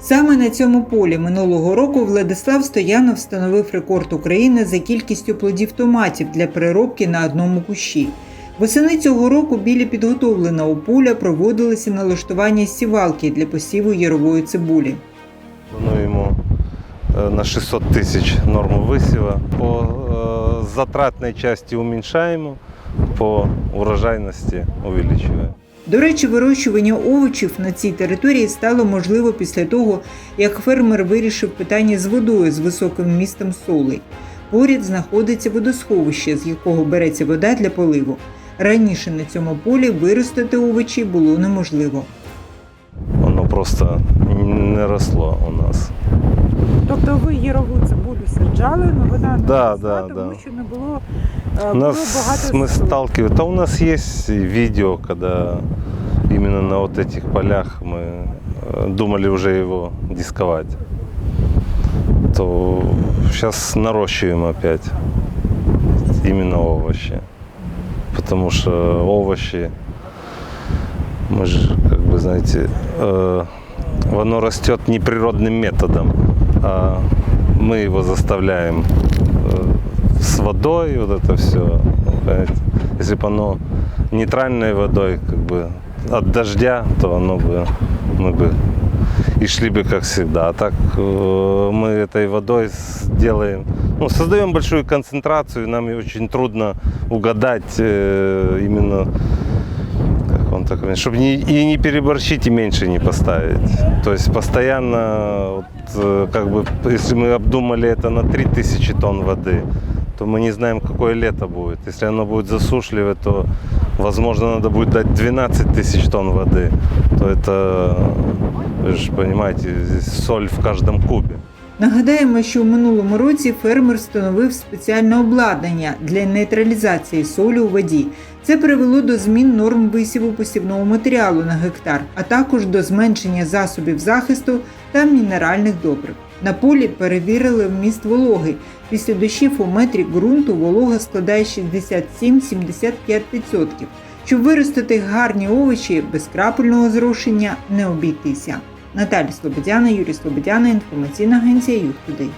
Саме на цьому полі минулого року Владислав Стоянов встановив рекорд України за кількістю плодів томатів для переробки на одному кущі. Восени цього року біля підготовленого поля проводилися налаштування сівалки для посіву ярової цибулі. Плануємо е, на 600 тисяч норму висіва. По е, затратній часті уменьшаємо, по урожайності увеличуємо. До речі, вирощування овочів на цій території стало можливо після того, як фермер вирішив питання з водою з високим вмістом солей. Поряд знаходиться водосховище, з якого береться вода для поливу. Раніше на цьому полі виростити овочі було неможливо. Воно просто не росло у нас. Тобто ви ярову цибулю саджали, але вона не Да, росла, да, тому да. що не було, У було нас багато мы сил. сталкиваемся. Да у нас есть видео, когда именно на вот этих полях мы э, думали уже его дисковать. То сейчас наращиваем опять именно овощи. Потому что овощи, мы же, как бы, знаете, э, оно растет не природным методом, а мы его заставляем э, с водой, вот это все. Если бы оно нейтральной водой, как бы от дождя, то оно бы мы бы и шли бы как всегда. А так э, мы этой водой сделаем, ну, создаем большую концентрацию, и нам очень трудно угадать э, именно как он так чтобы не, и не переборщить, и меньше не поставить. То есть постоянно, вот, э, как бы, если мы обдумали это на 3000 тонн воды, то мы не знаем, какое лето будет. Если оно будет засушливое, то, возможно, надо будет дать 12 тысяч тонн воды. То это, вы же понимаете, здесь соль в каждом кубе. Нагадаємо, що у минулому році фермер встановив спеціальне обладнання для нейтралізації солі у воді. Це привело до змін норм висіву посівного матеріалу на гектар, а також до зменшення засобів захисту та мінеральних добрив. На полі перевірили вміст вологи. Після дощів у метрі ґрунту волога складає 67-75%. Щоб виростити гарні овочі без крапельного зрошення не обійтися. Наталя Слободяна, Юрій Слободяна, інформаційна агенція Юхтудей.